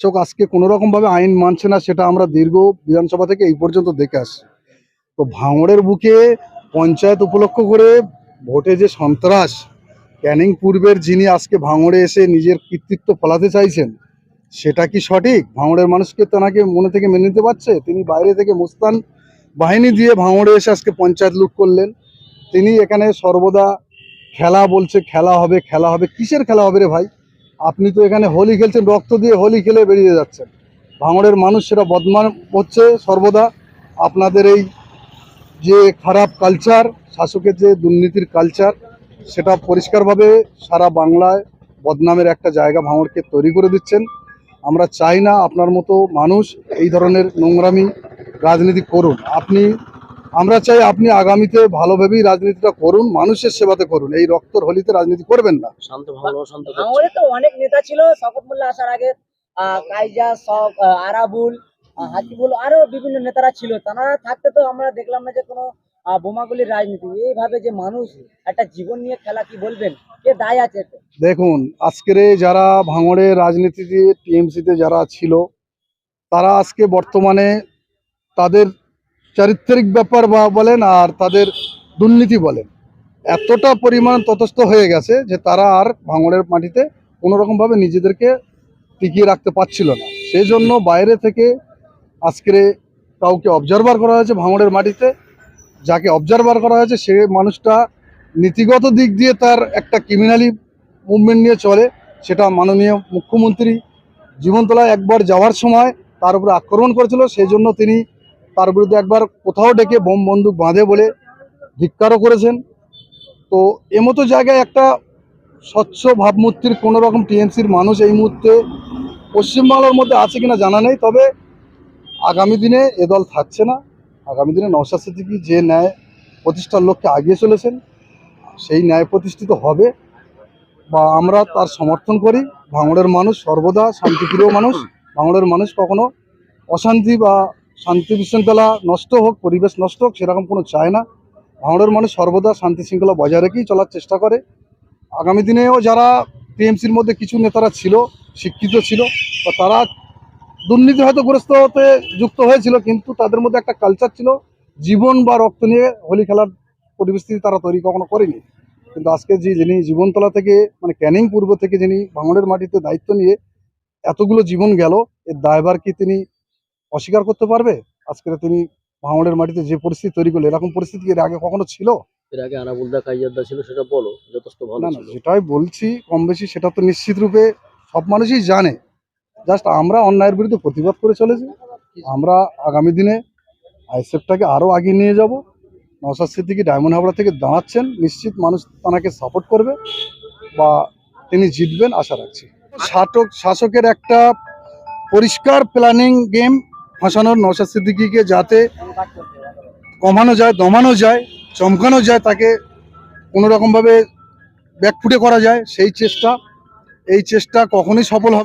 শাসক আজকে কোনো রকমভাবে আইন মানছে না, সেটা আমরা দীর্ঘ বিধানসভা থেকে এই পর্যন্ত দেখে আসছি। তো ভাঙড়ের বুকে পঞ্চায়েত উপলক্ষ করে ভোটে যে সন্ত্রাস, ক্যানিং পূর্বের যিনি আজকে ভাঙড়ে এসে নিজের কৃতিত্ব ফলাতে চাইছেন, সেটা কি সঠিক? ভাঙড়ের মানুষকে তেনাকে মনে থেকে মেনে নিতে পারছে? তিনি বাইরে থেকে মুস্তান বাহিনী দিয়ে ভাঙড়ে এসে আজকে পঞ্চায়েত লুট করলেন। তিনি এখানে সর্বদা খেলা বলছে, খেলা হবে খেলা হবে। কিসের খেলা হবে রে ভাই? আপনি তো এখানে হোলি খেলছেন, রক্ত দিয়ে হোলি খেলে বেরিয়ে যাচ্ছেন। ভাঙড়ের মানুষ সেটা বদমান হচ্ছে সর্বদা। আপনাদের এই যে খারাপ কালচার শাসকের যে দুর্নীতির কালচার সেটা পরিষ্কারভাবে সারা বাংলায় বদনামের একটা জায়গা ভাঙড়কে তৈরি করে দিচ্ছেন। আমরা চাই না আপনার মতো মানুষ এই ধরনের নোংরামি রাজনীতি করুন। আপনি আমরা চাই আপনি আগামীতে ভালোভাবেই রাজনীতিটা করুন মানুষের সেবাতে করুন। এই রক্তর হোলিতে রাজনীতি করবেন না। শান্ত ভালো শান্ত তো অনেক নেতা ছিল শপথ মোল্লা আসার আগে কাইজা সব আরাবুল হাকিবুল আরও বিভিন্ন নেতারা ছিল। তারা থাকতে তো আমরা দেখলাম না যে কোনো আহ, বোমাগুলির রাজনীতি। এইভাবে যে মানুষ একটা জীবন নিয়ে খেলা কি বলবেন? কে দায় আছে? দেখুন আজকের যারা ভাঙড়ের রাজনীতিতে টিএমসিতে যারা ছিল তারা আজকে বর্তমানে তাদের চারিত্রিক ব্যাপার বা বলেন আর তাদের দুর্নীতি বলেন, এতটা পরিমাণ ততস্থ হয়ে গেছে যে তারা আর ভাঙড়ের মাটিতে কোনো রকমভাবে নিজেদেরকে টিকিয়ে রাখতে পারছিল না। সেই জন্য বাইরে থেকে আজকের কাউকে অবজারভার করা হয়েছে ভাঙড়ের মাটিতে। যাকে অবজারভার করা হয়েছে সে মানুষটা নীতিগত দিক দিয়ে তার একটা ক্রিমিনালি মুভমেন্ট নিয়ে চলে, সেটা মাননীয় মুখ্যমন্ত্রী জীবনতলায় একবার যাওয়ার সময় তার উপরে আক্রমণ করেছিল, সেই জন্য তিনি তার বিরুদ্ধে একবার কোথাও ডেকে বোম বন্দুক বাঁধে বলে ধিক্কারও করেছেন। তো এমতো জায়গায় একটা স্বচ্ছ ভাবমূর্তির কোনো রকম টিএমসির মানুষ এই মুহূর্তে পশ্চিমবাংলার মধ্যে আছে কিনা জানা নেই, তবে আগামী দিনে এ দল থাকছে না। আগামী দিনে নওশাদ সিদ্দিকী যে ন্যায় প্রতিষ্ঠার লক্ষ্যে আগিয়ে চলেছেন, সেই ন্যায় প্রতিষ্ঠিত হবে বা আমরা তার সমর্থন করি। ভাঙড়ের মানুষ সর্বদা শান্তিপ্রিয় মানুষ। ভাঙড়ের মানুষ কখনো অশান্তি বা শান্তি বিশৃঙ্খলা নষ্ট হোক, পরিবেশ নষ্ট হোক, সেরকম কোনো চায় না। ভাঙড়ের মানুষ সর্বদা শান্তি শৃঙ্খলা বজায় রেখেই চলার চেষ্টা করে। আগামী দিনেও যারা টিএমসির মধ্যে কিছু নেতারা ছিল, শিক্ষিত ছিল, বা তারা দুর্নীতি হয়তো গ্রস্ত হতে যুক্ত হয়েছিল, কিন্তু তাদের মধ্যে একটা কালচার ছিল, জীবন বা রক্ত নিয়ে হোলি খেলার পরিস্থিতি তারা তৈরি কখনো করেনি। কিন্তু আজকে যে যিনি জীবনতলা থেকে মানে ক্যানিং পূর্ব থেকে যিনি ভাঙড়ের মাটিতে দায়িত্ব নিয়ে এতগুলো জীবন গেল, এর দায়ভার কি তিনি অস্বীকার করতে পারবে? আজকে তিনি ভাঙড়ের মাটিতে যে পরিস্থিতি তৈরি করল এরকম পরিস্থিতি এর আগে কখনো ছিল? এর আগে আনাবুলদা ছিল সেটা বলো যথেষ্ট ভালো না না সেটাই বলছি কম বেশি সেটা তো নিশ্চিত রূপে সব মানুষই জানে। জাস্ট আমরা অন্যায়ের বিরুদ্ধে প্রতিবাদ করে চলেছি। আমরা আগামী দিনে আইসেফটাকে আরও আগিয়ে নিয়ে যাব। নওশাদ সিদ্দিকি ডায়মন্ড হাবড়া থেকে দাঁড়াচ্ছেন। নিশ্চিত মানুষ তাকে সাপোর্ট করবে বা তিনি জিতবেন আশা রাখছি। শাসক শাসকের একটা পরিষ্কার প্ল্যানিং গেম ফাঁসানোর নওশাদ সিদ্দিকিকে যাতে কমানো যায়, দমানো যায়, চমকানো যায়, তাকে কোনোরকমভাবে ব্যাকফুটে করা যায়, সেই চেষ্টা, এই চেষ্টা কখনোই সফল হবে